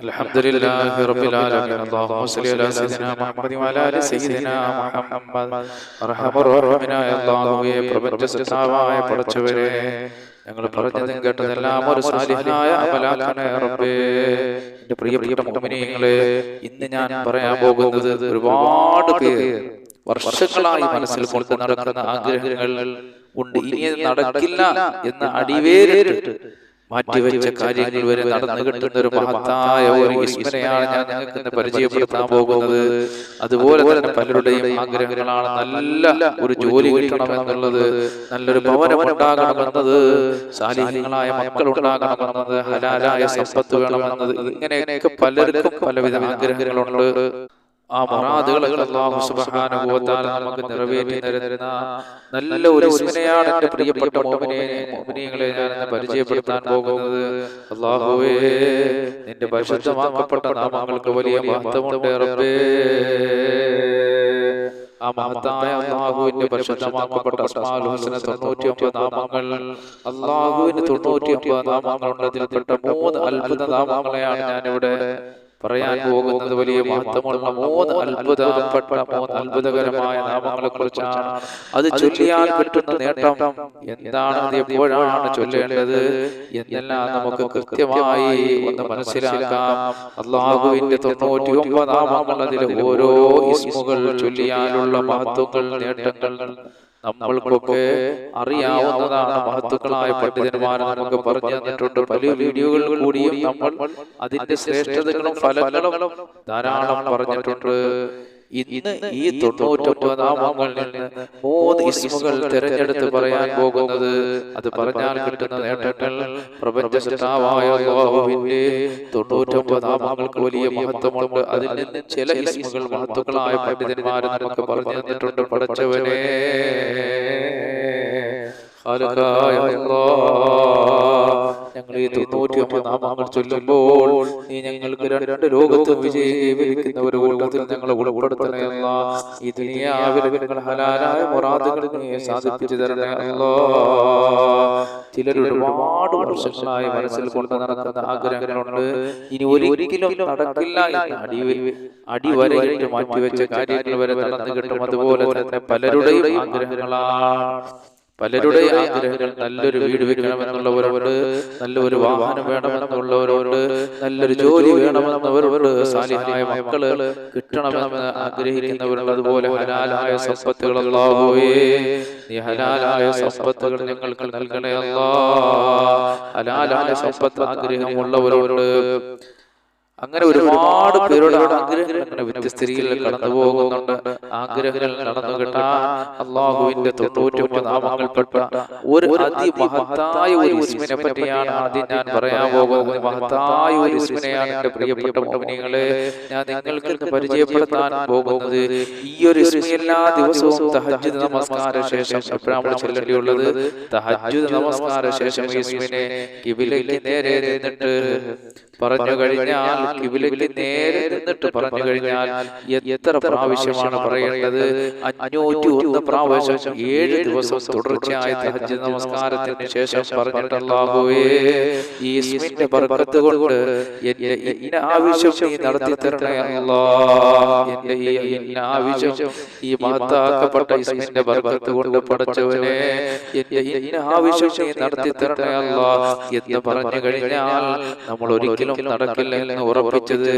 الحمد لله رب العالمين اللهم صل على سيدنا محمد وعلى ال سيدنا മുഹമ്മദ് അർഹമർഹമനായ അല്ലാഹുവേ പ്രപഞ്ച സത്താവായ പടച്ചവരെ ഞങ്ങൾ പറഞ്ഞതും കേട്ടതെല്ലാം ഒരു സാലിഹായ അമലാക്കണേ റബ്ബേ എന്റെ പ്രിയപ്പെട്ട മുഅ്മിനീങ്ങളെ ഇന്ന് ഞാൻ പറയാൻ പോകുന്നത് ഒരുപാട് പേർ വർഷങ്ങളായി മനസ്സിൽ കൊണ്ട് നടക്കുന്ന ആഗ്രഹങ്ങൾ ഉണ്ട് ഇനി അത് നടക്കില്ല എന്ന അടിവേരിട്ട് മാറ്റിവെച്ച കാര്യങ്ങൾ വരെ നടന്നു കിട്ടുന്ന ഒരു മഹത്തായ ഒരു ഇസ്മരയാണ് ഞാൻ നിങ്ങൾക്ക് പരിചയപ്പെടുത്താൻ പോകുന്നത്. അതുപോലെ തന്നെ പലരുടെയും ആഗ്രഹങ്ങളാണ് നല്ല ഒരു ജോലി കിട്ടണമെന്നുള്ളത് നല്ലൊരു ഭവനം ഉണ്ടാകണമെന്നത് സാലിഹ്യങ്ങളായ മക്കൾ ഉണ്ടാകണമെന്നത് ഹലാലായ സമ്പത്ത് വേണമെന്നത് ഇങ്ങനെയൊക്കെ പലർക്കും പലവിധ ആഗ്രഹങ്ങളുണ്ട്. ആ മറാദുകളൊക്കെ അല്ലാഹു സുബ്ഹാനഹു വ തആല നമുക്ക് നിറവേറ്റി തരുന്ന നല്ല ഒരു ഇസ്മിനെയാണ് എന്റെ പ്രിയപ്പെട്ട മുഅ്മിനെ മുഅ്മിനീങ്ങളെ ഞാൻ പരിചയപ്പെടുത്താൻ പോകുന്നത് അല്ലാഹുവേ നിന്റെ പരിശുദ്ധമാക്കപ്പെട്ട നാമങ്ങൾക്ക് വലിയ മഹത്വമുണ്ട് റബ്ബേ. ആ മഹത്തായ അള്ളാഹുവിന്റെ പരിശുദ്ധമാക്കപ്പെട്ട അസ്മാൽ ഹുസ്ന തൊണ്ണൂറ്റി ഒമ്പത് നാമങ്ങൾ അള്ളാഹുവിന് തൊണ്ണൂറ്റി ഒമ്പത് നാമങ്ങളുണ്ട്. അതിൽപ്പെട്ട മൂന്ന് അത്ഭുത നാമങ്ങളെയാണ് ഞാനിവിടെ പറയാൻ പോകുന്നത് വലിയ മഹത്വമുള്ള മൂന്ന് അത്ഭുതപ്പെട്ട മൂന്ന് അത്ഭുതകരമായ നാമങ്ങളെ കുറിച്ചാണ് അത് ചൊല്ലിയാൽ കിട്ടുന്ന നേട്ടം എന്താണ് അത് എപ്പോഴാണ് ചൊല്ലേണ്ടത്? എന്നെല്ലാം നമുക്ക് കൃത്യമായി ഒന്ന് മനസ്സിലാക്കാം. അള്ളാഹുവിന്റെ തൊണ്ണൂറ്റി ഒമ്പത് നാമങ്ങൾ അതിൽ ഓരോ ഇസ്മുകൾ ചൊല്ലിയാലുള്ള മഹത്വങ്ങൾ നേട്ടങ്ങൾ. നമ്മൾക്കൊക്കെ അറിയാവുന്നതാണ്. മഹത്തുക്കളായ പണ്ഡിതന്മാർ നമുക്ക് പറഞ്ഞു തന്നിട്ടുണ്ട്. പല വീഡിയോകളിൽ കൂടിയും നമ്മൾ അതിന്റെ ശ്രേഷ്ഠതകളും ഫലങ്ങളും ധാരാളം പറഞ്ഞിട്ടുണ്ട്. ഇന്ന് ഈ തൊണ്ണൂറ്റൊമ്പതാമങ്ങളിൽ നിന്ന് മൂന്ന് ഇസ്മുകൾ തിരഞ്ഞെടുത്ത് പറയാൻ പോകുന്നത്. അത് പറഞ്ഞാൽ കിട്ടുന്ന നേട്ടങ്ങൾ പ്രപഞ്ച തൊണ്ണൂറ്റൊമ്പത് നാമങ്ങൾക്ക് വലിയ മഹത്വമുണ്ട്. അതിൽ നിന്ന് ചില ഇസ്മുകൾ മഹത്വങ്ങളായ പണ്ഡിതന്മാർ നമുക്ക് പറഞ്ഞു തന്നിട്ടുണ്ട്. പടച്ചവനെ ഖാലിഖായ അല്ലാഹ്. ഞങ്ങൾ ഈ തൊണ്ണൂറ്റി ഒമ്പത് നാമങ്ങൾ ചൊല്ലുമ്പോൾ നീ ഞങ്ങൾക്ക് രണ്ട് ലോകത്ത് വിജയിക്കുന്ന ഒരു കൂട്ടത്തിൽ ഞങ്ങളെ ഉൾപ്പെടുത്തണേ അല്ല. ഈ ഞങ്ങൾ ഹലാലായ മുറാദുകൾ നീ സാധിപ്പിച്ചു തരണേ അല്ലോ. ചിലർ ഒരുപാട് വർഷങ്ങളായി മനസ്സിൽ കൊണ്ട് നടക്കുന്ന ആഗ്രഹങ്ങളുണ്ട്. ഇനി ഒരിക്കലും നടക്കില്ല അടി അടിവരയിട്ട് മാറ്റിവെച്ച കാര്യങ്ങൾ വരെ നടന്നു കിട്ടും. അതുപോലെ തന്നെ പലരുടെയും ആഗ്രഹങ്ങളാണ്. പലരുടെ ആഗ്രഹങ്ങൾ നല്ലൊരു വീട് വെക്കണമെന്നുള്ളവരോട് നല്ലൊരു വാഹനം വേണമെന്നുള്ളവരോട് നല്ലൊരു ജോലി വേണമെന്നവരോട് സാലിഹായ മക്കൾ കിട്ടണമെന്ന് ആഗ്രഹിക്കുന്നവരുണ്ട്. അതുപോലെ ഹലാലായ സമ്പത്തുകൾ അല്ലാഹുവേ നീ ഹലാലായ സമ്പത്തുകൾ ഞങ്ങൾക്ക് നൽകണേ അല്ലാ. ഹലാലായ സമ്പത്ത് ആഗ്രഹമുള്ളവരുണ്ട്. അങ്ങനെ ഒരുപാട് പേരുടെ ആഗ്രഹങ്ങൾ അങ്ങനെ വ്യത്യസ്ത രീതിയിൽ കടന്നു പോകുന്നുണ്ട്. ആഗ്രഹങ്ങൾ നടന്നു കിട്ടാ അള്ളാഹുവിന്റെ തൊണ്ണൂറ്റൊമ്പത് നാമങ്ങൾപ്പെട്ട ഒരു അതിമഹത്തായ ഒരു ഇസ്മിനെ പറ്റിയാണ് ആദ്യം ഞാൻ പറയാൻ പോകുന്നത്. മഹത്തായ ഒരു ഇസ്മിനെയാണ് എന്റെ പ്രിയപ്പെട്ട മോമിനികളെ ഞാൻ നിങ്ങൾക്ക് പരിചയപ്പെടുത്താൻ പോകുന്നത് ഈ ഒരു എല്ലാ ദിവസവും തഹജ്ജുദ് നമസ്കാര ശേഷം എപ്പോഴാണ് ചെല്ലേണ്ടിയുള്ളത്? തഹജ്ജുദ് നമസ്കാര ശേഷം ഈ ഇസ്മിനെ കിബിലേക്ക് നേരെ നിന്നിട്ട് പറഞ്ഞു കഴിഞ്ഞാൽ കിവിലേക്ക് നേരെ നിന്നിട്ട് പറഞ്ഞു കഴിഞ്ഞാൽ എത്ര പ്രാവശ്യമാണ് പറയേണ്ടത്? അഞ്ഞൂറ്റി ഒന്ന് പ്രാവശ്യം ഏഴ് ദിവസം തുടർച്ചയായ തഹജ്ജ് നമസ്കാരത്തിന് ശേഷം പറഞ്ഞിട്ടല്ലാഹുവേ ഈ ഇസ്മിന്റെ ബർക്കത്ത് കൊണ്ട് എന്റെ ഇന്ന ആവശ്യം നീ നടത്തി തരണേ അല്ലാ. എന്റെ ഈ ഇന്ന ആവശ്യം ഈ മഹത്താക്കപ്പെട്ട ഇസ്മിന്റെ ബർക്കത്ത് കൊണ്ട് പടച്ചവനെ എന്റെ ഇന്ന ആവശ്യം നീ നടത്തി തരണയല്ല എന്ന് പറഞ്ഞു കഴിഞ്ഞാൽ നമ്മൾ ഒരിക്കലും നടക്കില്ല എന്ന് ഉറപ്പിച്ചത്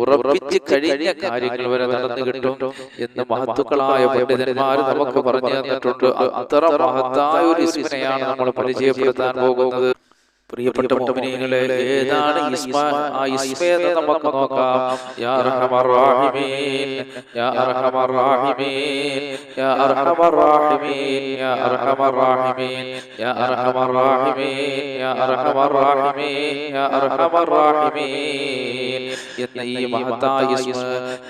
ഉറപ്പിച്ച് കഴിഞ്ഞ കാര്യങ്ങൾ വരെ നടന്നു കിട്ടും എന്ന് മഹത്തുക്കളായ പണ്ഡിതന്മാർ നമുക്ക് പറഞ്ഞു തന്നിട്ടുണ്ട്. അത്ര മഹത്തായ ഒരു സ്മരണയാണ് നമ്മൾ പരിചയപ്പെടുത്താൻ പോകുന്നത്. പ്രിയപ്പെട്ട മുഅ്മിനീങ്ങളെ ഏതാണ് ഇസ്മ ആ നമുക്ക് നോക്കാം. യാ അർഹമർ റഹീമീൻ യാ അർഹമർ റഹീമീൻ യാ അർഹമർ റഹീമീൻ യാ അർഹമർ റഹീമീൻ യാ അർഹമർ റഹീമീൻ യാ അർഹമർ റഹീമീൻ യാ അർഹമർ റഹീമീൻ എന്ന ഈ മഹത്തായ ഇസ്മ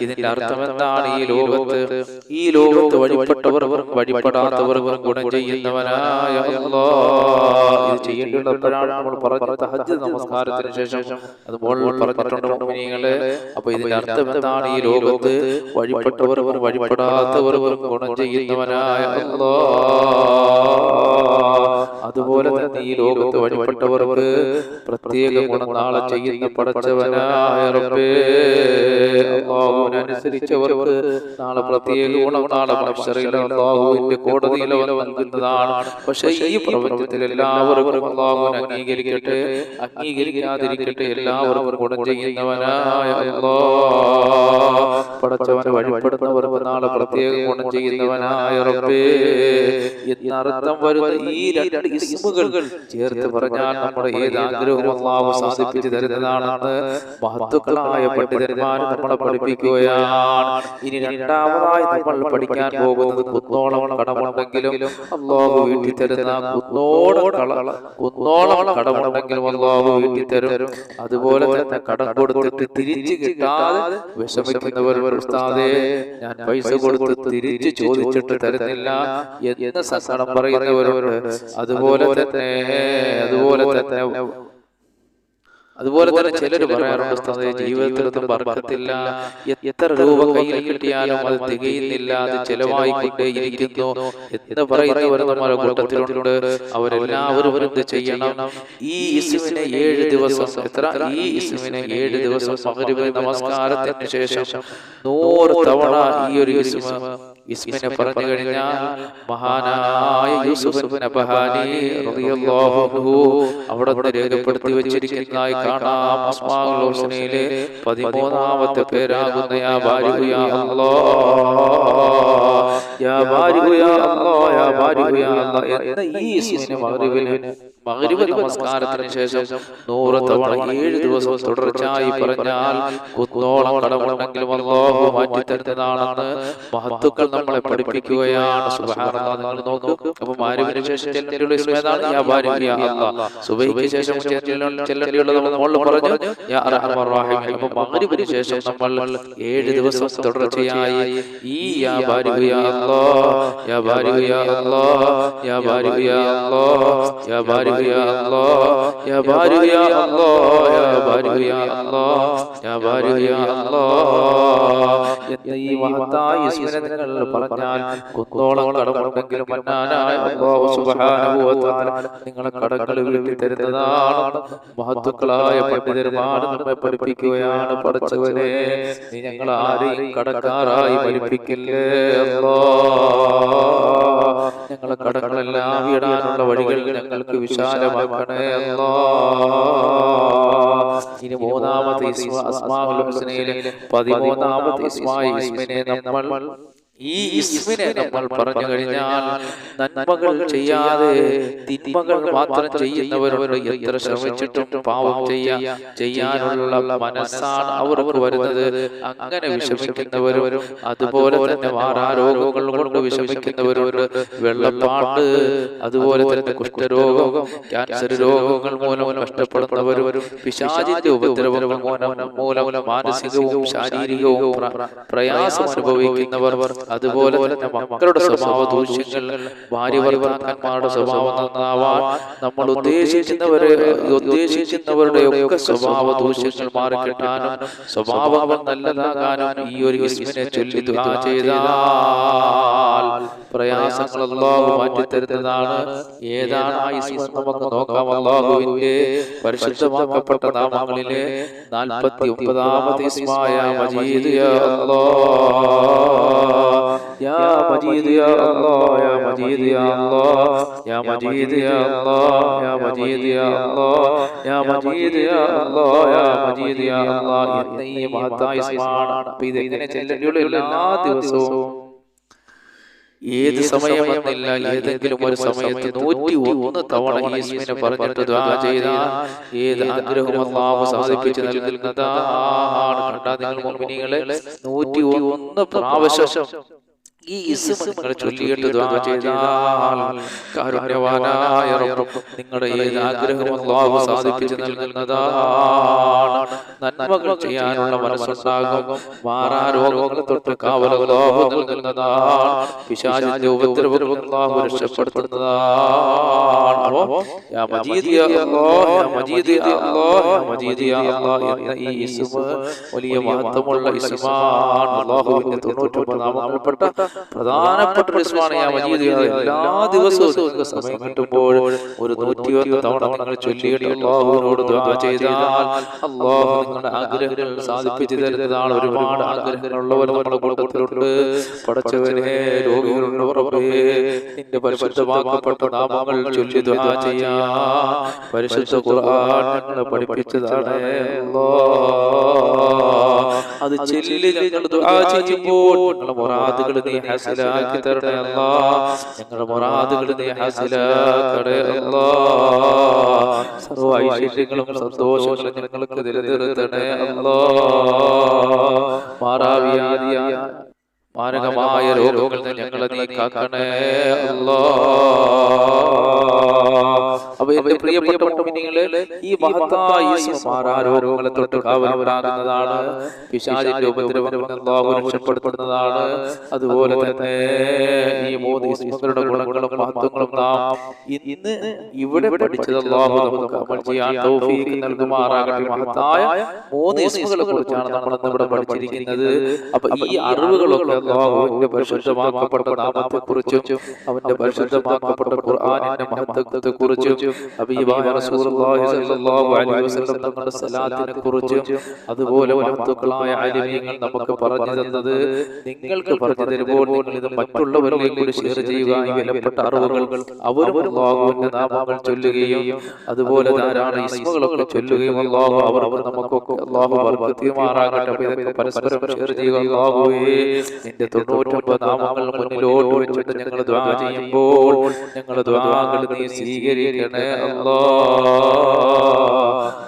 ഇതിന്റെ അർത്ഥം എന്താണ് ഈ ലോകത്ത്? ഈ ലോകത്ത് വഴിപ്പെട്ടവർ വഴിപ്പെടാത്തവർ ഗുണം ചെയ്യുന്നവനായ അല്ലാഹ് ഇത് ചെയ്യേണ്ടപ്പോഴാണ് നമ്മൾ പറഞ്ഞ തഹജ് നമസ്കാരത്തിന് ശേഷം അതുപോലെ പറഞ്ഞിട്ടുണ്ട് മുഅ്മിനീങ്ങളെ അപ്പൊ ഇതിന്റെ അർത്ഥം എന്താണ് ഈ ലോകത്ത്? വഴിപ്പെട്ടവർ വഴിപ്പെടാത്തവർക്കും ഗുണം ചെയ്യുന്നവനായ അതുപോലെ തന്നെ ഈ ലോകത്ത് വഴിപ്പെട്ടവർക്ക് പ്രത്യേക ഗുണം നാളെ ചെയ്യുന്ന പടച്ചവനായ റബ്ബേ. അള്ളാഹുവിനനുസരിച്ചവർക്ക് നാളെ പ്രത്യേക ഗുണം നാളെ കോടതിയിൽ നൽകുന്നതാണ്. പക്ഷേ ഈ പ്രപഞ്ചത്തിൽ എല്ലാവർക്കും അള്ളാഹുവിനെ അംഗീകരിക്കട്ടെ അംഗീകരിക്കാതിരിക്കട്ടെ എല്ലാവർക്കും ഗുണം ചെയ്യുന്നവനായ പടച്ചവനെ വഴിപ്പെടുന്നവർക്ക് നാളെ പ്രത്യേക ഗുണം ചെയ്യുന്നവനായ റബ്ബേ. എന്നർത്ഥം വരുന്ന ഈ രണ്ട് ഇസ്മുകൾ ചേർത്ത് പറഞ്ഞാൽ നമ്മുടെ ഏത് ആഗ്രഹവും അള്ളാഹു സാധിപ്പിച്ചു തരുന്നതാണെന്ന് മഹത്തുക്കളായ പണ്ഡിതന്മാർ നമ്മളെ പഠിപ്പിക്കുകയാണ്. ഇനി രണ്ടാമതായി നമ്മൾ പഠിക്കാൻ പോകുന്നത് കുന്നോളം കടമുണ്ടെങ്കിലും അള്ളാഹു വീട്ടിൽ തരുന്ന കുന്നോളം കള കുന്നോളം വീട്ടിൽ അതുപോലെ തന്നെ കടം കൊടുത്തിട്ട് തിരിച്ചു കിട്ടാതെ വിഷമിക്കുന്നവർ ഉസ്താദേ ഞാൻ പൈസ കൊടുത്ത് തിരിച്ചു ചോദിച്ചിട്ട് തരുന്നില്ല എന്ന് സങ്കടം പറയുന്നവരോട് അതുപോലെ തന്നെ അതുപോലെ തന്നെ അതുപോലെ തന്നെ ചിലർ പറയാറുണ്ട് ജീവിതത്തിലൊന്നും പറക്കത്തില്ല എത്ര രൂപ കയ്യിൽ കിട്ടിയാലും അത് തികയുന്നില്ല അത് ചെലവായിക്കൊണ്ടേയിരിക്കുന്നു. എന്ന് പറയുന്നവർ നമ്മുടെ കൂട്ടത്തിലുണ്ട്. അവരെല്ലാവരും എന്ത് ചെയ്യണം? ഈ ഇസുവിനെ ഏഴ് ദിവസം എത്ര? ഈ ഇസുവിനെ ഏഴ് ദിവസം നമസ്കാരത്തിന് ശേഷം നൂറ് തവണ ഈ ഒരു ഇസ്മ ഇസ്മിനെ പറഞ്ഞു കഴിഞ്ഞാൽ മഹാനായ യൂസുഫ് നബഹാനി റളിയല്ലാഹു അൻഹു അവിടെ രേഖപ്പെടുത്തി വെച്ചിരിക്കുന്നതായി കാണാം. അസ്മാഉൽ ഹുസ്നയിലെ പതിമൂന്നാമത്തെ പേരാകുന്ന യാ ബാരിഉ യാ അല്ലാഹ്. യാ ബാരിഉ യാ അല്ലാഹ് യാ ബാരിഉ യാ അല്ലാഹ് എന്ന ഈ ഇസ്മിനെ മഗ്രിബിന് മഗ്രിബ് നമസ്കാരത്തിന് ശേഷം നൂറ് തവണ ഏഴ് ദിവസം തുടർച്ചയായി പറഞ്ഞാൽ കുന്നോളം കടമുണ്ടെങ്കിലും അള്ളാഹു മാറ്റി തരുന്നതാണെന്ന് മഹത്തുക്കൾ നമ്മളെ പഠിപ്പിക്കുകയാണ്. നിങ്ങൾ നോക്കൂ. അപ്പൊ മാരിവിന് ശേഷം സുബൈക്ക് നമ്മൾ പറഞ്ഞു അപ്പൊ ശേഷം ഏഴ് ദിവസം തുടർച്ചയായി ഈ യാ ബാരി യാ അല്ലാഹ്. യാ യാ യാ യാ Allah Ya ബാരി Ya Allah Ya ബാരി Ya Allah Ya ബാരി Ya Allah എന്ന ഈ മഹത്തായ സ്മരണകൾ പറഞ്ഞാൽ കുന്നോളം കടമുണ്ടെങ്കിലും നിങ്ങളെ കടങ്ങൾ വീട്ടി തരുന്നതാണ്. മഹത്തുക്കളായ പണ്ഡിതന്മാർ നമ്മെ പഠിപ്പിക്കുകയാണ് പഠിച്ചവരെ നീ ഞങ്ങൾ ആരെയും കടക്കാറായി പഠിപ്പിക്കില്ലേ ഞങ്ങളെ കടകളെല്ലാം ഇടാനുള്ള വഴികൾ ഞങ്ങൾക്ക് വിശാലമാക്കണേ അല്ലാ. ഇനി മൂന്നാമത്തെ പതിമൂന്നാമത്തെ നമ്മൾ ഈ ഇസ്മിനെ നമ്മൾ പറഞ്ഞു കഴിഞ്ഞാൽ നന്മകൾ ചെയ്യാതെ തിന്മകൾ മാത്രം ചെയ്യുന്നവരോട് എത്ര ശ്രമിച്ചിട്ടും പാവം ചെയ്യാ ചെയ്യാനുള്ള മനസ്സാണ് അവർക്ക് വരുന്നത്. അങ്ങനെ വിഷമിക്കുന്നവരും അതുപോലെ തന്നെ മാറാരോഗങ്ങൾ കൊണ്ട് വിഷമിക്കുന്നവരോട് വെള്ളപ്പാണ്ട് അതുപോലെ തന്നെ കുഷ്ഠരോഗം ക്യാൻസർ രോഗങ്ങൾ മൂലം നഷ്ടപ്പെടുന്നവരും പിശാചിന്റെ ഉപദ്രവങ്ങൾ മൂലം മൂലം മാനസികവും ശാരീരികവും പ്രയാസം അനുഭവിക്കുന്നവർ അതുപോലെ തന്നെ മക്കളുടെ സ്വഭാവ ദൂഷ്യങ്ങൾ ഭാര്യ ഭർത്താക്കന്മാരുടെ സ്വഭാവം നന്നാവാൻ നമ്മൾ ഉദ്ദേശിക്കുന്നവരെ ഉദ്ദേശിക്കുന്നവരുടെ ഒക്കെ സ്വഭാവ ദൂഷ്യങ്ങൾ മാറിക്കിട്ടാനും സ്വഭാവം നല്ലതാകാനും ഈ ഒരു ഇസ്മിനെ ചൊല്ലി ദുആ ചെയ്താൽ പ്രയാസങ്ങൾ അല്ലാഹു മാറ്റിത്തരുന്നതാണ്. ഏതാണ് ആ ഇസ്മ നമുക്ക് നോക്കാം അല്ലാഹുവിന്റെ പരിശുദ്ധമാക്കപ്പെട്ട നാമങ്ങളിലെ നാൽപ്പത്തി ഒമ്പതാമത് ഇസ്മായ മജീദ് അല്ലാഹ് യാ مجيد യാ അല്ലാഹ് യാ مجيد യാ അല്ലാഹ് യാ مجيد യാ അല്ലാഹ് യാ مجيد യാ അല്ലാഹ് يا مجيد يا الله يا مجيد يا الله എന്ന ഈ മഹത്തായ ഇസ്മാണ് അപ്പൊ ഇത് എങ്ങനെ ചെല്ലേണ്ടിയുള്ള എല്ലാ ദിവസവും ഏത് സമയമെന്നില്ല ഏതെങ്കിലും ഒരു സമയത്ത് നൂറ്റി ഒന്ന് തവണ ഈശ്വരനെ പറഞ്ഞിട്ട് ദ്വാ ചെയ്താൽ ഏത് ആഗ്രഹവും അള്ളാഹു സാധിപ്പിച്ചു നൽകുന്നതാണ് കണ്ടാ നിങ്ങൾ നൂറ്റി ഒന്ന് പ്രാവശ്യം ഈ ഇസ്മ നിങ്ങൾ ചൊല്ലിയിട്ട് ദ്വാ ചെയ്താൽ കാരുണ്യവാനായ റബ്ബ് നിങ്ങളുടെ ഏത് ആഗ്രഹം അല്ലാഹു സാധിപ്പിച്ചു നൽകുന്നതാണ്. നന്മകൾ ചെയ്യാനുള്ള മനസ്സുണ്ടാകും. മാറാ രോഗങ്ങളെ തൊട്ട് കാവലാഹു നൽകുന്നതാണ്. പിശാചിന്റെ രക്ഷപ്പെടുത്തുന്നതാണ്. ഈ ഇസ്മ വലിയ മഹത്വമുള്ള ഇസ്മാണ് അല്ലാഹുവിന്റെ 99 നാമങ്ങളിൽപ്പെട്ട പ്രധാനപ്പെട്ട ഒരു ഇസ്മാണ് യാ മജീദ് എല്ലാ ദിവസവും നിങ്ങൾക്ക് സമയം കിട്ടുമ്പോൾ ഒരു 101 തവണ നിങ്ങൾ ചെയ്താൽ അല്ലാഹു നിങ്ങളുടെ ആഗ്രഹങ്ങൾ സാധിപ്പിച്ചു തരുന്നതാണ് ഒരുപാട് ആഗ്രഹങ്ങളുള്ളവർ നമ്മുടെ കൂട്ടത്തിലുണ്ട് പടച്ചവനെ രോഗികളുണ്ട് നിന്റെ പരിശുദ്ധമാക്കപ്പെട്ട നാമങ്ങൾ ചൊല്ലി ദുആ പരിശുദ്ധ ഖുർആൻ ഞങ്ങളെ പഠിപ്പിച്ചതാണ്. അത് ചെല്ലിൽ ഞങ്ങൾ ദുആ ചെയ്യുമ്പോൾ ഞങ്ങളുടെ മുറാദുകൾ നീ ഹാസിലാക്കി തരണേ അല്ലാ. ഞങ്ങളുടെ മുറാദുകൾ നീ ഹാസിലാക്കണേ അല്ലാ. സർവ ഐശ്വര്യങ്ങളും സന്തോഷങ്ങളും ഞങ്ങൾക്ക് നിലനിർത്തണേ അല്ലാ. മാറാവ്യാധിയായ മാരകമായ രോഗങ്ങളിൽ നിന്ന് ഞങ്ങളെ നീ കാക്കണേ അല്ലോ. അപ്പൊ എന്റെ പ്രിയപ്പെട്ട മുഅ്മിനീങ്ങളെ ഈ മഹത്തായ രോഗങ്ങളെ തൊട്ട് കാവലാകുന്നതാണ് പിശാചിന്റെ ഉപദ്രവങ്ങളിൽ നിന്ന് അല്ലാഹു രക്ഷപ്പെടുത്തുന്നതാണ്. അതുപോലെ തന്നെ ഈ മൂന്ന് ഇസ്മകളുടെ ഗുണങ്ങളും മഹത്വങ്ങളും നാം ഇന്ന് ഇവിടെ പഠിച്ചത് അല്ലാഹു നമുക്ക് അമൽ ചെയ്യാൻ തൗഫീഖ് നൽകുമാറാകട്ടെ. മഹത്തായ മൂന്ന് ഇസ്മകളെ കുറിച്ചാണ് നമ്മൾ ഇന്ന് ഇവിടെ പഠിച്ചിരിക്കുന്നത്. അപ്പൊ ഈ അറിവുകളൊക്കെ അല്ലാഹുവിന്റെ പരിശുദ്ധമാക്കപ്പെട്ട നാമത്തെ കുറിച്ചും അവന്റെ പരിശുദ്ധമാക്കപ്പെട്ട ഖുർആനിന്റെ മഹത്വത്തെ കുറിച്ചും ഹബീബായ റസൂലുള്ളാഹി സ്വല്ലല്ലാഹു അലൈഹി വസല്ലം തങ്ങളുടെ സലാത്തിനെ കുറിച്ചും അതുപോലെ മഹത്വക്കളായ ആലിമീങ്ങൾ നമുക്ക് പറഞ്ഞു തന്നത് നിങ്ങൾക്ക് പറഞ്ഞു തരുമ്പോൾ നിങ്ങൾ ഇത് മറ്റുള്ളവരിലേക്ക് കൂടി ഷെയർ ചെയ്യുക. ഈ വിലപ്പെട്ട അറിവുകൾ അവരും അല്ലാഹുവിന്റെ നാമങ്ങൾ ചൊല്ലുകയും അതുപോലെ ധാരാളം ഇസ്മുകളൊക്കെ ചൊല്ലുകയും അള്ളാഹു അവർക്ക് നമുക്കൊക്കെ അള്ളാഹു ബർക്കത്തുമാറാകട്ടെ അപ്പോൾ ഇതൊക്കെ പരസ്പരം ഷെയർ ചെയ്യുക. അല്ലാഹുവേ നിന്റെ തൊണ്ണൂറ്റൊമ്പത് നാമങ്ങൾ മുന്നിലോട്ട് വെച്ചിട്ട് ഞങ്ങൾ ദ്വാ ചെയ്യുമ്പോൾ ഞങ്ങളുടെ ദ്വാകൾ നീ സ്വീകരിക്കണേ അല്ലാ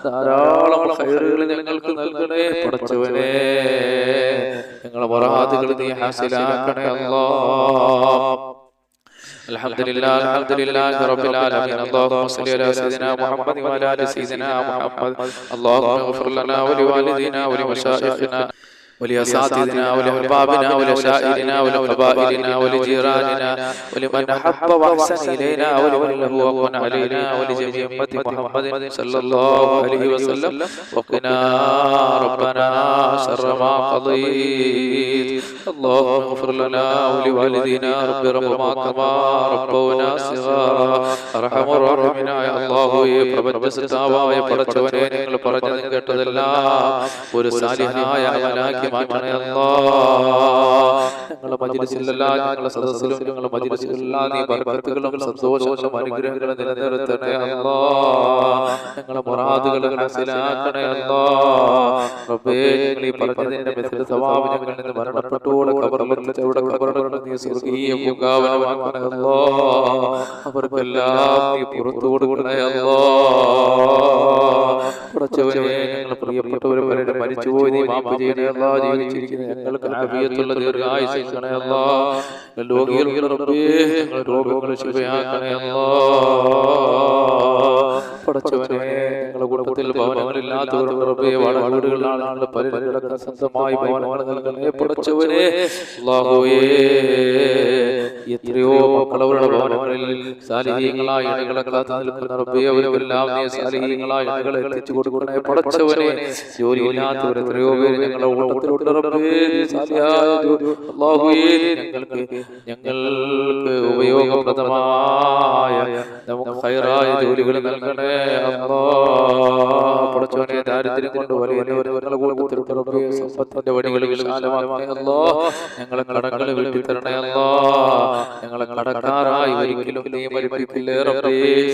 ധാരാളം ഖൈറുകൾ ഞങ്ങൾക്ക് നൽകണേ പടച്ചവനെ ഞങ്ങളെ മറാദുകൾ നീ ഹാസിലാക്കണേ അല്ലാ الحمد لله الحمد لله رب العالمين اللهم صل على سيدنا محمد وعلى ال سيدنا محمد اللهم اغفر لنا ولوالدينا ولمشايخنا ولأساتذتنا ولأحبابنا ولشائرنا ولقبائلنا ولجيراننا ولمن أحب وأحسن إلينا ولمن له وقن علينا ولجميع أمة محمد صلى الله عليه وسلم وقنا ربنا شر ما قضيت اللهم اغفر لنا ولوالدينا رب رحمهما كما ربونا صغارا أرحم الراحمين يا الله പ്രപഞ്ച സൃഷ്ടാവായ പടച്ചവനെ നിങ്ങൾ പറഞ്ഞതും കേട്ടതെല്ലാം ഒരു സാലിഹായ അമലാക്കി മാറ്റണേ അല്ലാ ഞങ്ങളുടെ മജിലിസിലല്ല ഞങ്ങളുടെ സദസ്സിലും ഞങ്ങളുടെ മജിലിസിലല്ല നീ ബർക്കത്തുകളും സന്തോഷങ്ങളും അനുഗ്രഹങ്ങളും നിലനിർത്തണേ അല്ലാ ഞങ്ങളുടെ മുറാദുകൾ ഹാസിലാക്കണേ അല്ലാ റബ്ബേ ഞങ്ങൾ ഈ പറഞ്ഞതിന്റെ മെസ്സിൽ സവാബ് ഞങ്ങളിൽ നിന്ന് മരണപ്പെട്ടോടെ കബറിലെത്തിച്ച അവിടെ കബറുകളുടെ നീ സ്വർഗീയ പൂങ്കാവനമാക്കണേ അല്ലാ അവർക്കെല്ലാം നീ പുറത്തു കൊടുക്കണേ അല്ലാ പടച്ചവനെ ഞങ്ങൾ പ്രിയപ്പെട്ടവരെ മരിച്ചുപോയി നീ മാപ്പ് ചെയ്യണേ അല്ലാ ജീവിച്ചിരിക്കുന്ന ഞങ്ങൾക്ക് ആഫിയത്തുള്ള അല്ലാ. റബ്ബേ ഞങ്ങൾ രോഗങ്ങൾ ശിവയാക്കണേ അല്ലാ. പടച്ചവനെ ഞങ്ങളുടെ കുടുംബത്തിൽ റബ്ബേ വാടക വീടുകളിലാണ് ഞങ്ങൾ പലരും സ്വന്തമായി ഭവനങ്ങൾ നൽകണേ പടച്ചവനെ അല്ലാഹുവേ എത്രയോ മക്കളവരുടെ ഭവനങ്ങളിൽ സാലിഹീങ്ങളായ ഇണകളെ കാത്തു നിൽക്കുന്ന റബ്ബേ അവരെല്ലാം നീ സാലിഹീങ്ങളായ ഇണകളെ എത്തിച്ചു കൊടുക്കണേ പടച്ചവനെ ജോലിയില്ലാത്തവർ എത്രയോ പേര് ഞങ്ങളുടെ റബ്ബേ ഞങ്ങൾക്ക് ഞങ്ങൾക്ക് ഉപയോഗപ്രദമായ നമുക്ക് ഹൈറായ ജോലികൾ നൽകണേ അല്ലാ പടച്ചവനെ ദാരിദ്ര്യം കൊണ്ട് റബ്ബേ സമ്പത്തിന്റെ വഴികളിൽ ഞങ്ങളെ കടകളെ വീട്ടി തരണേ അല്ലാ. ഞങ്ങളെ കടക്കാരായി ഒരിക്കലും നീ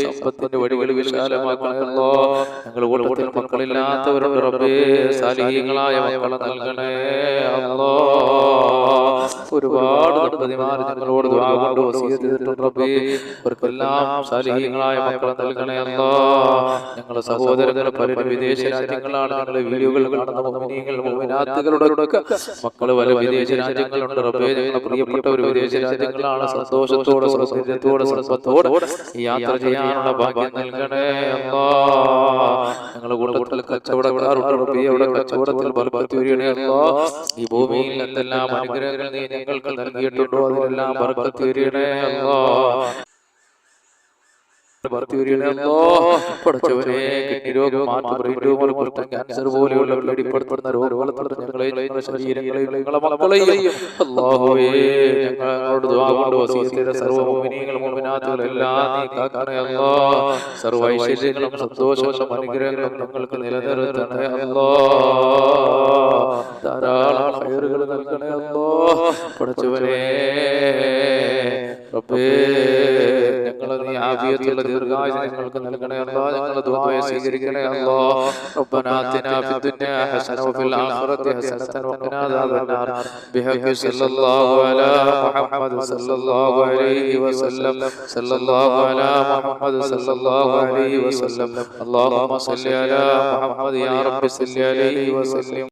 സമ്പത്തിന്റെ വഴികൾ വിശാലമാക്കണയല്ലോ ഞങ്ങൾ കൂട്ടത്തിൽ മക്കളില്ലാത്തവരുടെ റബ്ബേ. സാലിഹ്യങ്ങളായ മക്കളെ നൽകണേ അല്ലോ. ഒരുപാട് ദമ്പതിമാർ ഞങ്ങളോട് കൊണ്ട് അവർക്കെല്ലാം സാലിഹീങ്ങളായ മക്കളെ നൽകണേ അല്ലാ. ഞങ്ങളെ സഹോദരങ്ങൾ പലരും വിദേശ രാജ്യങ്ങളാണ് ഞങ്ങളെ വീഡിയോകൾ കാണുന്ന മക്കൾ മക്കൾ പല വിദേശ രാജ്യങ്ങളുണ്ട് റബ്ബേ പ്രിയപ്പെട്ട ഒരു വിദേശ രാജ്യങ്ങളാണ് സന്തോഷത്തോടെ സൗകര്യത്തോടെ സമ്പത്തോടെ യാത്ര ചെയ്യാനുള്ള ഭാഗ്യം നൽകണേ അല്ലാ. ഞങ്ങളുടെ കൂട്ടത്തിൽ കച്ചവടക്കാരുണ്ട്. റബ്ബേ അവിടെ കച്ചവടത്തിൽ ബർക്കത്ത് വരികണേ അല്ലാ. ഈ ഭൂമിയിൽ എന്തെല്ലാം അനുഗ്രഹങ്ങൾ നീ ഞങ്ങൾക്ക് നൽകിയിട്ടുണ്ടോ? അവർക്ക് തീരണേ ക്യാൻസർ പോലെയുള്ള രോഗങ്ങളെ ഞങ്ങളെ ഞങ്ങളുടെ ശരീരങ്ങളെയും മക്കളെയും ഞങ്ങളോട് കൊണ്ട് സർവ അല്ലാ. ഐശ്വര്യങ്ങളും സന്തോഷങ്ങളും അനുഗ്രഹങ്ങളും ഞങ്ങൾക്ക് നിലനിർത്തണേ അല്ലാ. ധാരാളം നൽകണേ അല്ലാ. പഠിച്ചവനെ റബ്ബേ. നീ ആഫിയത്തുള്ള ദീർഘായുസ് ഞങ്ങൾക്ക് നൽകണേ അല്ലാ ഞങ്ങളുടെ ദുആയെ സ്വീകരിക്കണേ അല്ലാ ربنا آتنا في الدنيا حسنة وفي الآخرة حسنة وقنا عذاب النار بحق صلى الله على محمد صلى الله عليه وسلم صلى الله على محمد صلى الله عليه وسلم اللهم صل على محمد يا رب صل عليه وسلم